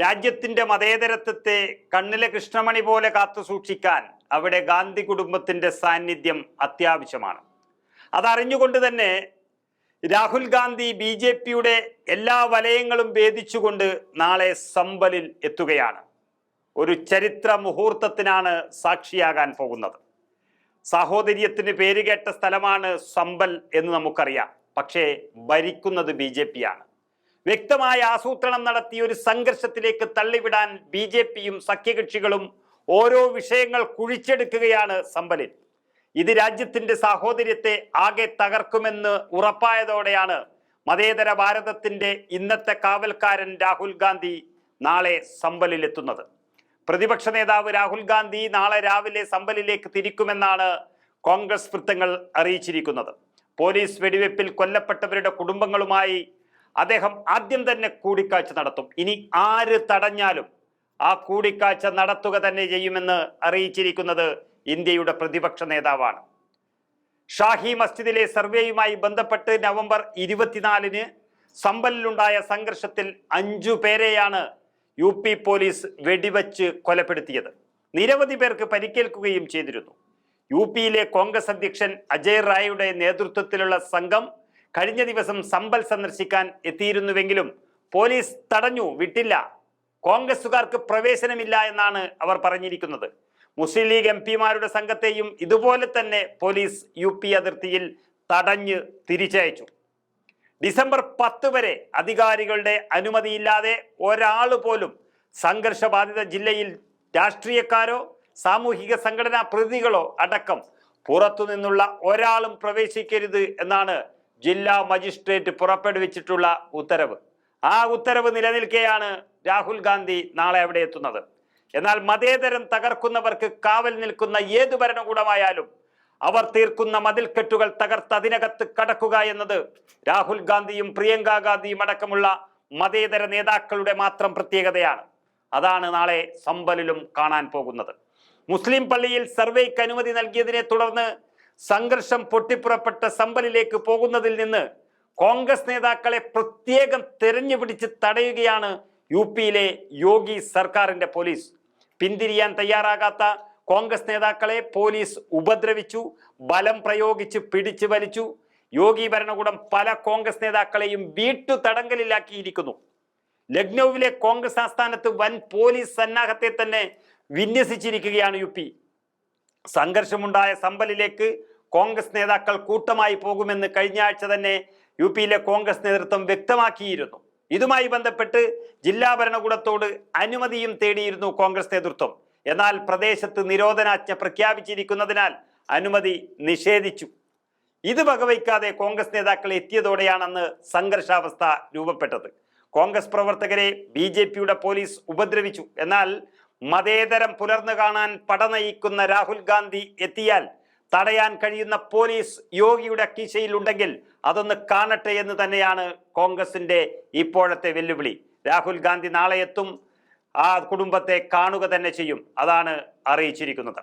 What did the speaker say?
രാജ്യത്തിന്റെ മതേതരത്വത്തെ കണ്ണിലെ കൃഷ്ണമണി പോലെ കാത്തു സൂക്ഷിക്കാൻ അവിടെ ഗാന്ധി കുടുംബത്തിന്റെ സാന്നിധ്യം അത്യാവശ്യമാണ്. അതറിഞ്ഞുകൊണ്ട് തന്നെ രാഹുൽ ഗാന്ധി ബി ജെ പിയുടെ എല്ലാ വലയങ്ങളും ഭേദിച്ചുകൊണ്ട് നാളെ സമ്പലിൽ എത്തുകയാണ്. ഒരു ചരിത്ര മുഹൂർത്തത്തിനാണ് സാക്ഷിയാകാൻ പോകുന്നത്. സാഹോദര്യത്തിന് പേരുകേട്ട സ്ഥലമാണ് സമ്പൽ എന്ന് നമുക്കറിയാം. പക്ഷേ ഭരിക്കുന്നത് ബി ജെ പി ആണ്. വ്യക്തമായ ആസൂത്രണം നടത്തി ഒരു സംഘർഷത്തിലേക്ക് തള്ളിവിടാൻ ബി ജെ പിയും സഖ്യകക്ഷികളും ഓരോ വിഷയങ്ങൾ കുഴിച്ചെടുക്കുകയാണ് സമ്പലിൽ. ഇത് രാജ്യത്തിന്റെ സാഹോദര്യത്തെ ആകെ തകർക്കുമെന്ന് ഉറപ്പായതോടെയാണ് മതേതര ഭാരതത്തിന്റെ ഇന്നത്തെ കാവൽക്കാരൻ രാഹുൽ ഗാന്ധി നാളെ സമ്പലിലെത്തുന്നത്. പ്രതിപക്ഷ നേതാവ് രാഹുൽ ഗാന്ധി നാളെ രാവിലെ സമ്പലിലേക്ക് തിരിക്കുമെന്നാണ് കോൺഗ്രസ് വൃത്തങ്ങൾ അറിയിച്ചിരിക്കുന്നത്. പോലീസ് വെടിവെപ്പിൽ കൊല്ലപ്പെട്ടവരുടെ കുടുംബങ്ങളുമായി അദ്ദേഹം ആദ്യം തന്നെ കൂടിക്കാഴ്ച നടത്തും. ഇനി ആര് തടഞ്ഞാലും ആ കൂടിക്കാഴ്ച നടത്തുക തന്നെ ചെയ്യുമെന്ന് അറിയിച്ചിരിക്കുന്നത് ഇന്ത്യയുടെ പ്രതിപക്ഷ നേതാവാണ്. ഷാഹി മസ്ജിദിലെ സർവേയുമായി ബന്ധപ്പെട്ട് നവംബർ ഇരുപത്തിനാലിന് സമ്പലിലുണ്ടായ സംഘർഷത്തിൽ അഞ്ചു പേരെയാണ് യു പി പോലീസ് വെടിവച്ച് കൊലപ്പെടുത്തിയത്. നിരവധി പേർക്ക് പരിക്കേൽക്കുകയും ചെയ്തിരുന്നു. യു പിയിലെ കോൺഗ്രസ് അധ്യക്ഷൻ അജയ് റായയുടെ നേതൃത്വത്തിലുള്ള സംഘം കഴിഞ്ഞ ദിവസം സമ്പൽ സന്ദർശിക്കാൻ എത്തിയിരുന്നുവെങ്കിലും പോലീസ് തടഞ്ഞു വിട്ടില്ല. കോൺഗ്രസുകാർക്ക് പ്രവേശനമില്ല എന്നാണ് അവർ പറഞ്ഞിരിക്കുന്നത്. മുസ്ലിം ലീഗ് എം പിമാരുടെ സംഘത്തെയും ഇതുപോലെ തന്നെ പോലീസ് യു പി അതിർത്തിയിൽ തടഞ്ഞ് തിരിച്ചയച്ചു. ഡിസംബർ പത്ത് വരെ അധികാരികളുടെ അനുമതിയില്ലാതെ ഒരാൾ പോലും സംഘർഷബാധിത ജില്ലയിൽ രാഷ്ട്രീയക്കാരോ സാമൂഹിക സംഘടനാ പ്രതിനിധികളോ അടക്കം പുറത്തുനിന്നുള്ള ഒരാളും പ്രവേശിക്കരുത് എന്നാണ് ജില്ലാ മജിസ്ട്രേറ്റ് പുറപ്പെടുവിച്ചിട്ടുള്ള ഉത്തരവ്. ആ ഉത്തരവ് നിലനിൽക്കെയാണ് രാഹുൽ ഗാന്ധി നാളെ അവിടെ എത്തുന്നത്. എന്നാൽ മതേതരം തകർക്കുന്നവർക്ക് കാവൽ നിൽക്കുന്ന ഏത് ഭരണകൂടമായാലും അവർ തീർക്കുന്ന മതിൽക്കെട്ടുകൾ തകർത്ത് അതിനകത്ത് കടക്കുക എന്നത് രാഹുൽ ഗാന്ധിയും പ്രിയങ്ക ഗാന്ധിയും അടക്കമുള്ള മതേതര നേതാക്കളുടെ മാത്രം പ്രത്യേകതയാണ്. അതാണ് നാളെ സമ്പലിലും കാണാൻ പോകുന്നത്. മുസ്ലിം പള്ളിയിൽ സർവേക്ക് അനുമതി നൽകിയതിനെ തുടർന്ന് സംഘർഷം പൊട്ടിപ്പുറപ്പെട്ട സമ്പലിലേക്ക് പോകുന്നതിൽ നിന്ന് കോൺഗ്രസ് നേതാക്കളെ പ്രത്യേകം തെരഞ്ഞു പിടിച്ച് തടയുകയാണ് യു പിയിലെ യോഗി സർക്കാരിന്റെ പോലീസ്. പിന്തിരിയാൻ തയ്യാറാകാത്ത കോൺഗ്രസ് നേതാക്കളെ പോലീസ് ഉപദ്രവിച്ചു ബലം പ്രയോഗിച്ച് പിടിച്ചു വലിച്ചു. യോഗി ഭരണകൂടം പല കോൺഗ്രസ് നേതാക്കളെയും വീട്ടു തടങ്കലിലാക്കിയിരിക്കുന്നു ലക്നൌവിലെ കോൺഗ്രസ് ആസ്ഥാനത്ത് വൻ പോലീസ് സന്നാഹത്തെ തന്നെ വിന്യസിച്ചിരിക്കുകയാണ് യു പി. സംഘർഷമുണ്ടായ സമ്പലിലേക്ക് കോൺഗ്രസ് നേതാക്കൾ കൂട്ടമായി പോകുമെന്ന് കഴിഞ്ഞ ആഴ്ച തന്നെ യു പിയിലെ കോൺഗ്രസ് നേതൃത്വം വ്യക്തമാക്കിയിരുന്നു. ഇതുമായി ബന്ധപ്പെട്ട് ജില്ലാ ഭരണകൂടത്തോട് അനുമതിയും തേടിയിരുന്നു കോൺഗ്രസ് നേതൃത്വം. എന്നാൽ പ്രദേശത്ത് നിരോധനാജ്ഞ പ്രഖ്യാപിച്ചിരിക്കുന്നതിനാൽ അനുമതി നിഷേധിച്ചു. ഇത് വകവയ്ക്കാതെ കോൺഗ്രസ് നേതാക്കൾ എത്തിയതോടെയാണ് അന്ന് സംഘർഷാവസ്ഥ രൂപപ്പെട്ടത്. കോൺഗ്രസ് പ്രവർത്തകരെ ബി ജെ പിയുടെ പോലീസ് ഉപദ്രവിച്ചു. എന്നാൽ മതേതരം പുലർന്നു കാണാൻ പടനയിക്കുന്ന രാഹുൽ ഗാന്ധി എത്തിയാൽ തടയാൻ കഴിയുന്ന പോലീസ് യോഗിയുടെ കീശയിലുണ്ടെങ്കിൽ അതൊന്ന് കാണട്ടെ എന്ന് തന്നെയാണ് കോൺഗ്രസിന്റെ ഇപ്പോഴത്തെ വെല്ലുവിളി. രാഹുൽ ഗാന്ധി നാളെ എത്തും ആ കുടുംബത്തെ കാണുക തന്നെ ചെയ്യും അതാണ് അറിയിച്ചിരിക്കുന്നത്.